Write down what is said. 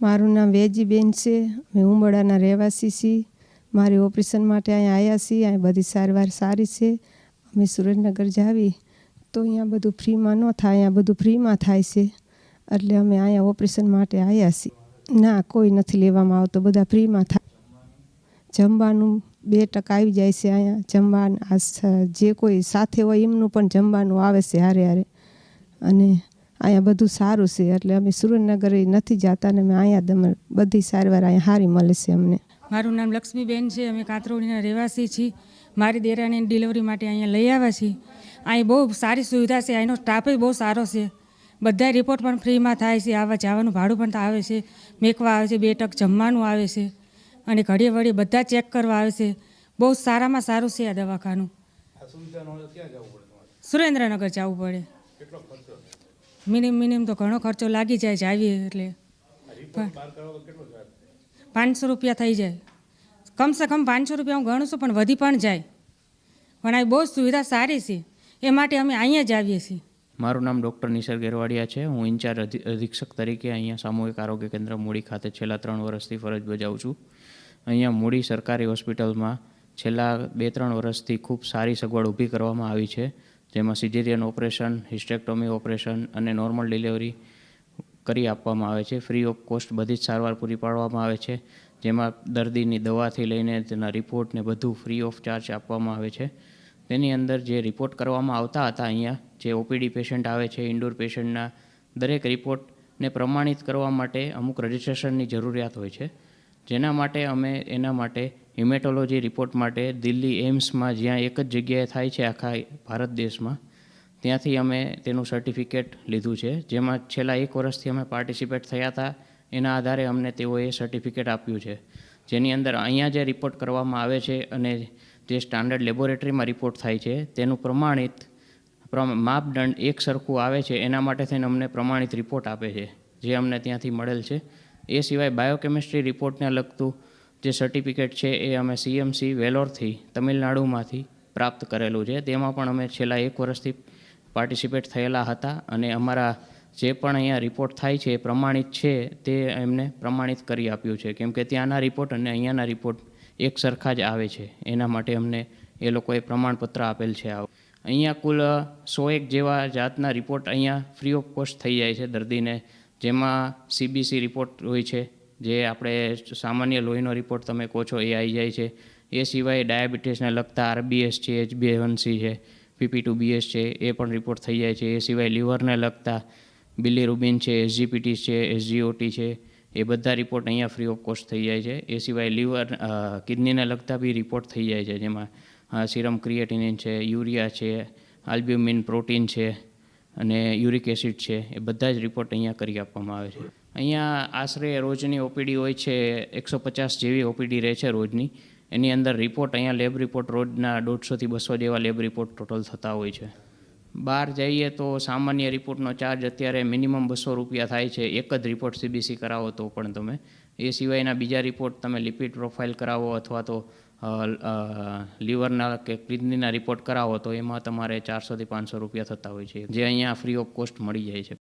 મારું નામ વેજીબેન છે. અમે ઉંબરડાના રહેવાસી છીએ. મારે ઓપરેશન માટે અહીંયા આવ્યા છીએ. અહીંયા બધી સારવાર સારી છે. અમે સુરેન્દ્રનગર જાવી. તો અહીંયા બધું ફ્રીમાં ન થાય. અહીંયા બધું ફ્રીમાં થાય છે. એટલે અમે અહીંયા ઓપરેશન માટે આવ્યા છીએ. ના, કોઈ નથી લેવામાં આવતો. બધા ફ્રીમાં થાય. જમવાનું બે ટકા આવી જાય છે અહીંયા. જમવાનું જે કોઈ સાથે હોય એમનું પણ જમવાનું આવે છે હારે હારે. અને અહીંયા બધું સારું છે. એટલે અમે સુરેન્દ્રનગર નથી જતા અને અમે અહીંયા જ બધી સારવાર અહીંયા સારી મળે છે અમને. મારું નામ લક્ષ્મીબેન છે. અમે કાતરોડીના રહેવાસી છીએ. મારી દેરાણીની ડિલિવરી માટે અહીંયા લઈ આવ્યા છીએ. અહીં બહુ સારી સુવિધા છે. અહીંનો સ્ટાફ બહુ સારો છે. બધા રિપોર્ટ પણ ફ્રીમાં થાય છે. આવવા જવાનું ભાડું પણ આવે છે. મેકવા આવે છે. બે ટક જમવાનું આવે છે. અને ઘડીએ વળી બધા ચેક કરવા આવે છે. બહુ સારામાં સારું છે આ દવાખાનું. સુરેન્દ્રનગર જવું પડે. મિનિમમ મિનિમમ તો ઘણો ખર્ચો લાગી જાય જાવીએ એટલે પાંચસો રૂપિયા થઈ જાય. કમસે કમ પાંચસો રૂપિયા હું ગણું છું પણ વધી પણ જાય. પણ આ બહુ સુવિધા સારી છે. એ માટે અમે અહીંયા જ આવીએ છીએ. મારું નામ ડૉક્ટર નિસર્ગ ગેરવાડિયા છે. હું ઇન્ચાર્જ અધિ- અધિક્ષક તરીકે અહીંયા સામૂહિક આરોગ્ય કેન્દ્ર મૂડી ખાતે છેલ્લા ત્રણ વર્ષથી ફરજ બજાવું છું. અહીંયા મૂડી સરકારી હોસ્પિટલમાં છેલ્લા બે ત્રણ વર્ષથી ખૂબ સારી સગવડ ઊભી કરવામાં આવી છે. જેમાં સિજેરિયન ઓપરેશન, હિસ્ટેક્ટોમી ઓપરેશન અને નોર્મલ ડિલિવરી કરી આપવામાં આવે છે. ફ્રી ઓફ કોસ્ટ બધી જ સારવાર પૂરી પાડવામાં આવે છે, જેમાં દર્દીની દવાથી લઈને તેના રિપોર્ટને બધું ફ્રી ઓફ ચાર્જ આપવામાં આવે છે. તેની અંદર જે રિપોર્ટ કરવામાં આવતા હતા અહીંયા, જે ઓપીડી પેશન્ટ આવે છે, ઇન્ડોર પેશન્ટના, દરેક રિપોર્ટને પ્રમાણિત કરવા માટે અમુક રજિસ્ટ્રેશનની જરૂરિયાત હોય છે. જેના માટે અમે, એના માટે હિમેટોલોજી રિપોર્ટ માટે દિલ્હી એમ્સમાં જ્યાં એક જ જગ્યાએ થાય છે આખા ભારત દેશમાં, ત્યાંથી અમે તેનું સર્ટિફિકેટ લીધું છે. જેમાં છેલ્લા એક વર્ષથી અમે પાર્ટિસિપેટ થયા હતા. એના આધારે અમને તેઓએ સર્ટિફિકેટ આપ્યું છે. જેની અંદર અહીંયા જે રિપોર્ટ કરવામાં આવે છે અને જે સ્ટાન્ડર્ડ લેબોરેટરીમાં રિપોર્ટ થાય છે, તેનું પ્રમાણિત પ્રમ- માપદંડ એક સરખું આવે છે. એના માટે થઈને અમને પ્રમાણિત રિપોર્ટ આપે છે, જે અમને ત્યાંથી મળેલ છે. એ સિવાય બાયોકેમિસ્ટ્રી રિપોર્ટને લગતું જે સર્ટિફિકેટ છે એ અમે સીએમસી વેલોરથી તમિલનાડુમાંથી પ્રાપ્ત કરેલું છે. તેમાં પણ અમે છેલ્લા એક વર્ષથી પાર્ટિસિપેટ થયેલા હતા અને અમારા જે પણ અહીંયા રિપોર્ટ થાય છે, એ પ્રમાણિત છે, તે એમને પ્રમાણિત કરી આપ્યું છે. કેમ કે ત્યાંના રિપોર્ટ અને અહીંયાના રિપોર્ટ એક સરખા જ આવે છે. એના માટે અમને એ લોકોએ પ્રમાણપત્ર આપેલ છે આ. અહીંયા કુલ સો એક જેવા જાતના રિપોર્ટ અહીંયા ફ્રી ઓફ કોસ્ટ થઈ જાય છે દર્દીને. જેમાં સીબીસી રિપોર્ટ હોય છે જે આપણે સામાન્ય લોહીનો રિપોર્ટ તમે કહો છો એ આવી જાય છે. એ સિવાય ડાયાબિટીસને લગતા આરબીએસ છે એચબીએવનસી છે, પીપી ટુ બીએસ છે, એ પણ રિપોર્ટ થઈ જાય છે. એ સિવાય લીવરને લગતા બિલીરુબિન છે એસજીપીટી છે, એસજીઓટી છે, એ બધા રિપોર્ટ અહીંયા ફ્રી ઓફ કોસ્ટ થઈ જાય છે. એ સિવાય લીવર કિડનીને લગતા બી રિપોર્ટ થઈ જાય છે જેમાં સિરમ ક્રિએટિનિન છે, યુરિયા છે, આલ્બ્યુમિન પ્રોટીન છે અને યુરિક એસિડ છે. એ બધા જ રિપોર્ટ અહીંયા કરી આપવામાં આવે છે. અહીંયા આશરે રોજની ઓપીડી હોય છે એકસો પચાસ જેવી ઓપીડી રહે છે રોજની. એની અંદર રિપોર્ટ અહીંયા લેબ રિપોર્ટ રોજના દોઢસોથી બસો જેવા લેબ રિપોર્ટ ટોટલ થતા હોય છે. બહાર જઈએ તો સામાન્ય રિપોર્ટનો ચાર્જ અત્યારે મિનિમમ બસો રૂપિયા થાય છે. એક જ રિપોર્ટ સીબીસી કરાવો તો પણ તમે. એ સિવાયના બીજા રિપોર્ટ તમે લિપિડ પ્રોફાઇલ કરાવો અથવા તો લીવરના કે કિડનીના રિપોર્ટ કરાવો તો એમાં તમારે ચારસોથી પાંચસો રૂપિયા થતા હોય છે. જે અહીંયા ફ્રી ઓફ કોસ્ટ મળી જાય છે.